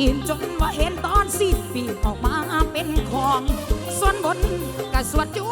ีนจนว่าเห็นตอนสิบปีออกมาเป็นของส่วนบนกระสวดจู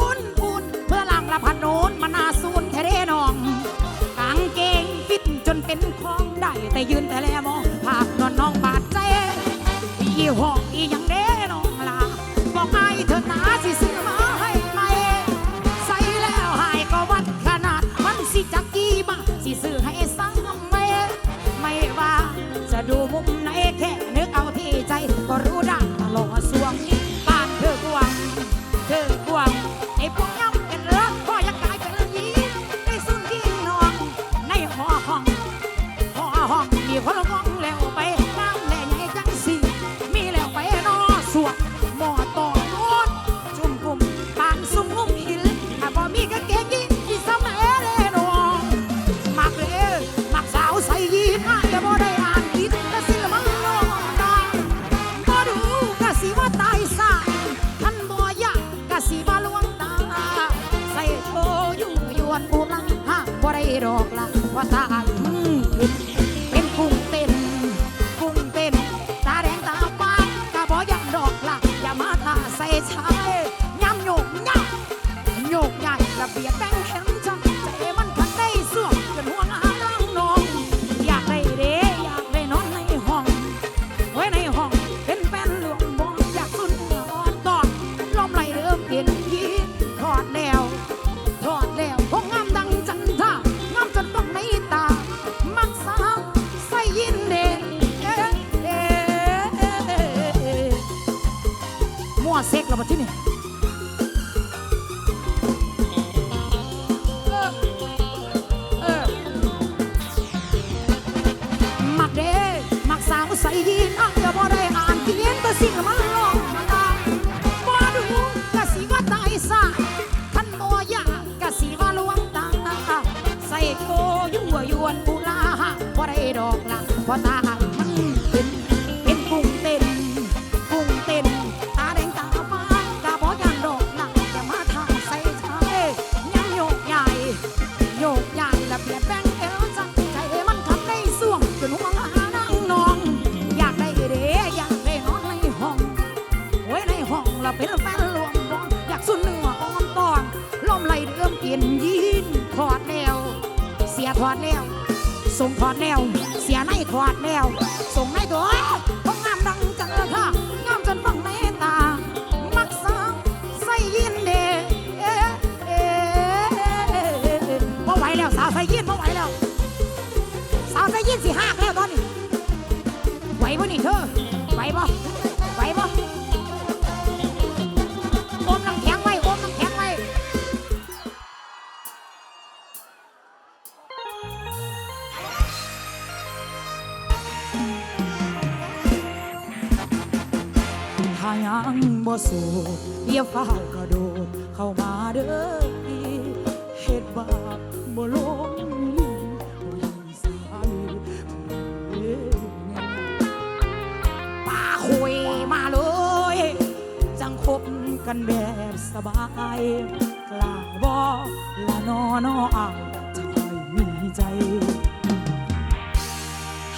ที่นี่มักเดมักสาวใส่ยีนอังเดียวบ่ได้อ่านเขียนแต่สิ่งมันหลอกมาได้บ่ดูกะสิว่าตายซะท่านบ่อยากกะสิว่าลวงตังใส่โกยั่วยวนบุลาบอได้ดอกลัพอตา อดแล้วส่งถอดแล้ว เสียในถอดแล้ว ส่งในตัวพองงามดังจังเลยค่ะงามจนฟังในตา มักสังใส่ยินเดเอ๊อเอ๊ะบ่ไหวแล้วสาวใส่ยินบ่ไหวแล้ว สาวใส่ยินสิหักแล้วตอนนี้ไหวบ่นี่เธอไหวบ่ ยังบ่สูเรียฟ้ากระโดดเข้ามาเด้อเฮ็ดบาปบ่ลงลิ้นผู้หญิงสายเอ้าคุยมาเลย จังคบกันแบบสบายกล้าบ่ละนอนออางจะคอยมีใจ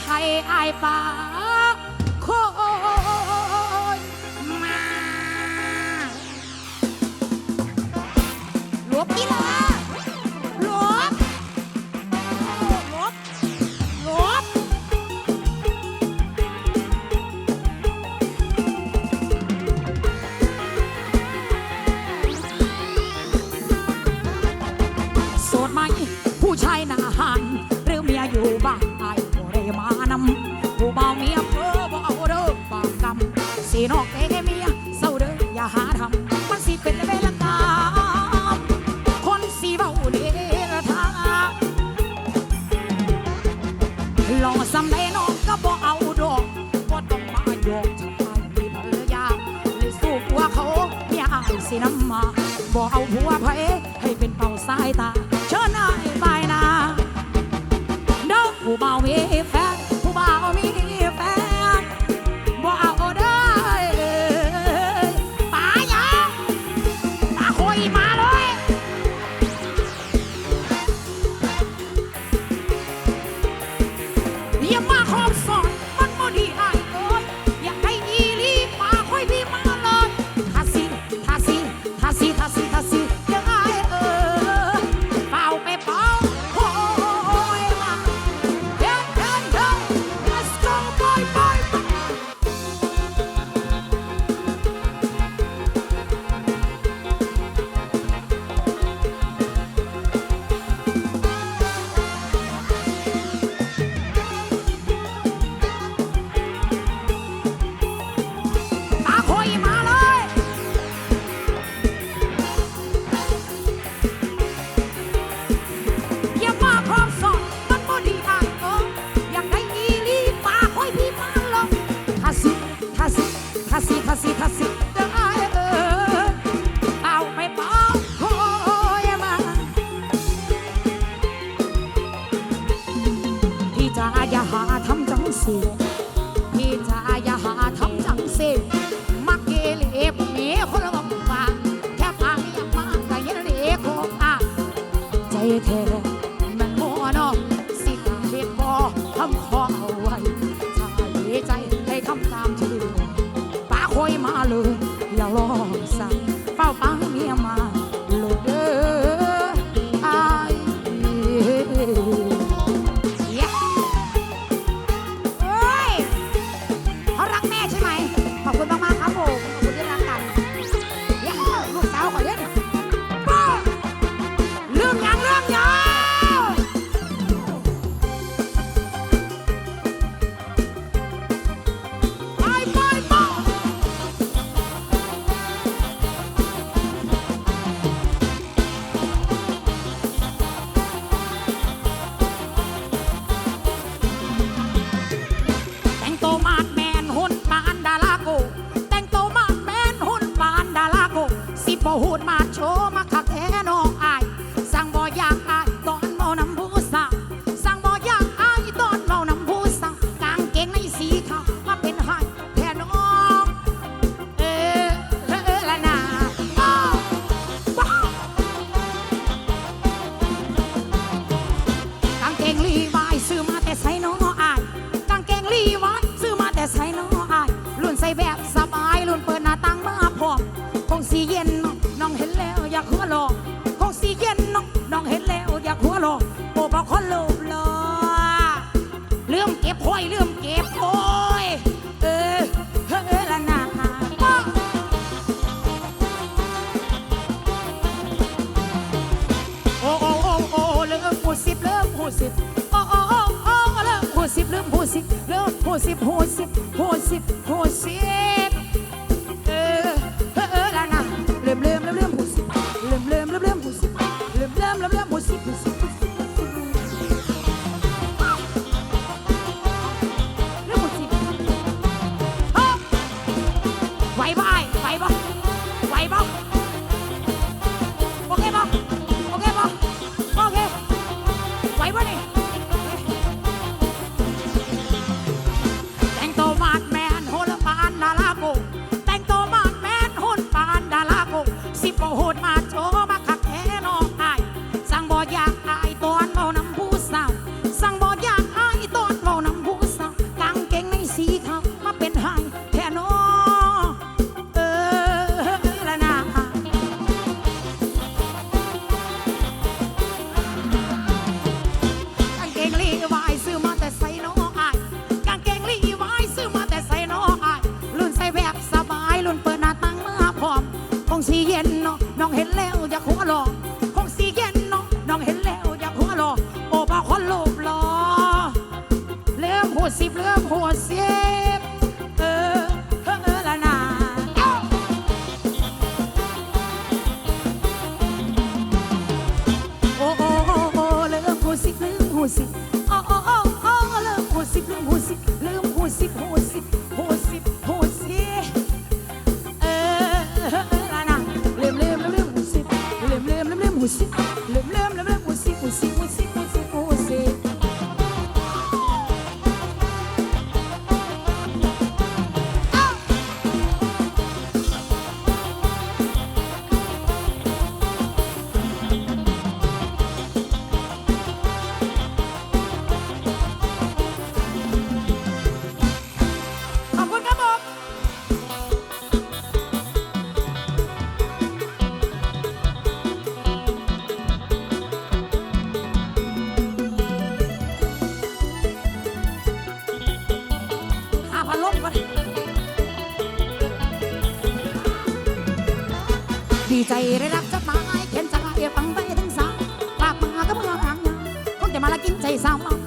ให้อายปา 拜拜。 ย呀ฟ้าทํ สิบหูสิบหูสิบหูสิบ ใจได้รับจะหมายเขียนจากเอียฟังไปถึงสาวกลัมากระเมื่อหางยาคงจะมาละกินใจสาวมา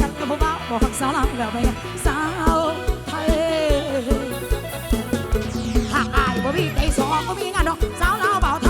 ฉันกับบ่บาบอกสาวลาวแล้วไปสาวไทยหากอายบ่มีใจสองก็มีงานดอกสาวลาวบอก